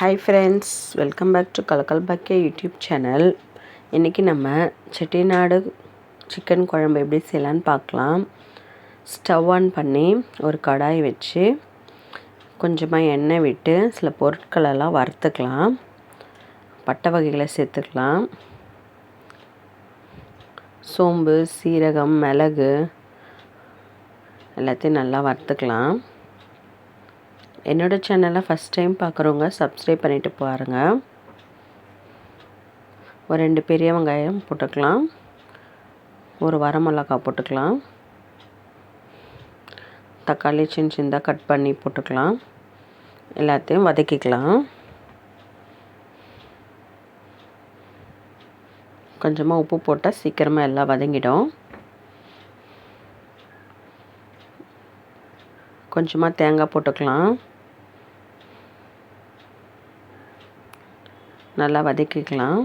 Hi friends welcome back to கலக்கல் பாக்கிய YouTube channel இன்றைக்கி நம்ம செட்டிநாடு சிக்கன் குழம்பு எப்படி செய்யலான்னு பார்க்கலாம். ஸ்டவ் ஆன் பண்ணி ஒரு கடாய் வச்சு கொஞ்சமாக எண்ணெய் விட்டு சில பொருட்களெல்லாம் வறுத்துக்கலாம். பட்டை வகைகளை சேர்த்துக்கலாம். சோம்பு சீரகம் மிளகு எல்லாத்தையும் நல்லா வறுத்துக்கலாம். என்னோடய சேனலை ஃபஸ்ட் டைம் பார்க்குறவங்க சப்ஸ்கிரைப் பண்ணிவிட்டு பாருங்கள் ஒரு ரெண்டு பெரிய வெங்காயம் போட்டுக்கலாம். ஒரு வரமிளகா போட்டுக்கலாம். தக்காளி சின்ன சின்னதாக கட் பண்ணி போட்டுக்கலாம். எல்லாத்தையும் வதக்கிக்கலாம். கொஞ்சமாக உப்பு போட்டால் சீக்கிரமாக எல்லாம் வதங்கிடும். கொஞ்சமாக தேங்காய் போட்டுக்கலாம். நல்லா வதக்கிக்கலாம்.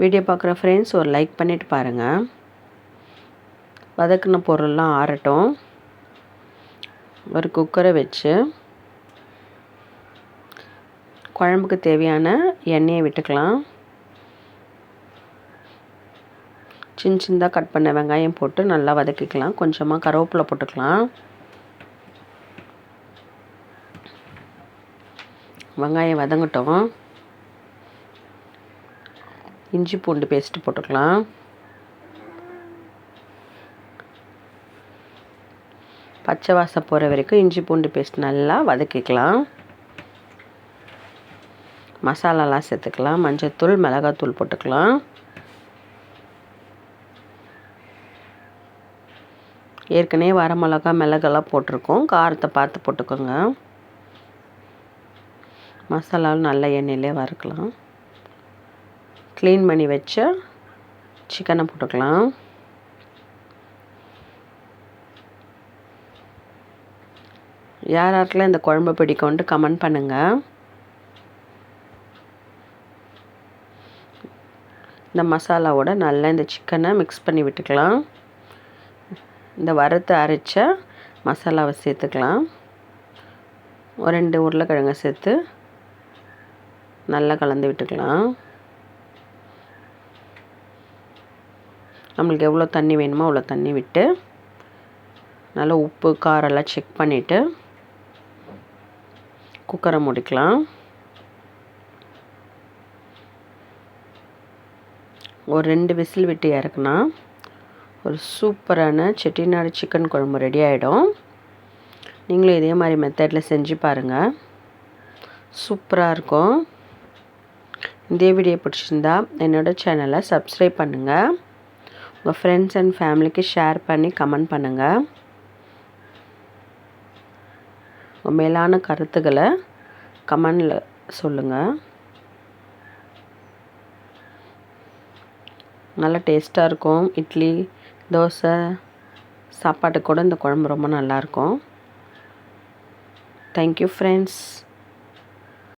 வீடியோ பார்க்குற ஃப்ரெண்ட்ஸ் ஒரு லைக் பண்ணிவிட்டு பாருங்கள் வதக்கின பொருள்லாம் ஆறட்டும். ஒரு குக்கரை வச்சு குழம்புக்கு தேவையான எண்ணெயை விட்டுக்கலாம். சின்ன சின்னதாக கட் பண்ண வெங்காயம் போட்டு நல்லா வதக்கிக்கலாம். கொஞ்சமாக கருவேப்பிலை போட்டுக்கலாம். வெங்காயம் வதங்கட்டும். இஞ்சி பூண்டு பேஸ்ட்டு போட்டுக்கலாம். பச்சை வாசம் போகிற வரைக்கும் இஞ்சி பூண்டு பேஸ்ட் நல்லா வதக்கிக்கலாம். மசாலாலாம் சேர்த்துக்கலாம். மஞ்சத்தூள் மிளகாத்தூள் போட்டுக்கலாம். ஏற்கனவே வர மிளகா மிளகெல்லாம் போட்டிருக்கோம். காரத்தை பார்த்து போட்டுக்கோங்க. மசாலாவும் நல்ல எண்ணெயிலே வறுக்கலாம். க்ளீன் பண்ணி வச்ச சிக்கனை போட்டுக்கலாம். யார் யாருக்கெல்லாம் இந்த குழம்பு பிடிக்கும்ன்ட்டு கமெண்ட் பண்ணுங்கள் இந்த மசாலாவோட நல்லா இந்த சிக்கனை மிக்ஸ் பண்ணி விட்டுக்கலாம். இந்த வறுத்து அரைச்ச மசாலாவை சேர்த்துக்கலாம். ஒரு ரெண்டு உருளைக்கிழங்கை சேர்த்து நல்லா கலந்து விட்டுக்கலாம். நம்மளுக்கு எவ்வளோ தண்ணி வேணுமோ அவ்வளோ தண்ணி விட்டு நல்லா உப்பு காரெல்லாம் செக் பண்ணிவிட்டு குக்கரை முடிக்கலாம். ஒரு ரெண்டு விசில் விட்டு இறக்குனா ஒரு சூப்பரான செட்டிநாடு சிக்கன் குழம்பு ரெடி ஆகிடும் நீங்களும் இதே மாதிரி மெத்தடில் செஞ்சு பாருங்கள் சூப்பராக இருக்கும். இந்த வீடியோ பிடிச்சிருந்தா என்னோடய சேனலை சப்ஸ்கிரைப் பண்ணுங்கள் உங்கள் ஃப்ரெண்ட்ஸ் அண்ட் ஃபேமிலிக்கு ஷேர் பண்ணி கமெண்ட் பண்ணுங்கள் உங்கள் மேலான கருத்துக்களை கமெண்டில் சொல்லுங்கள் நல்லா டேஸ்ட்டாக இருக்கும். இட்லி தோசை சாப்பாட்டுக்கு கூட இந்த குழம்பு ரொம்ப நல்லாயிருக்கும் தேங்க்யூ ஃப்ரெண்ட்ஸ்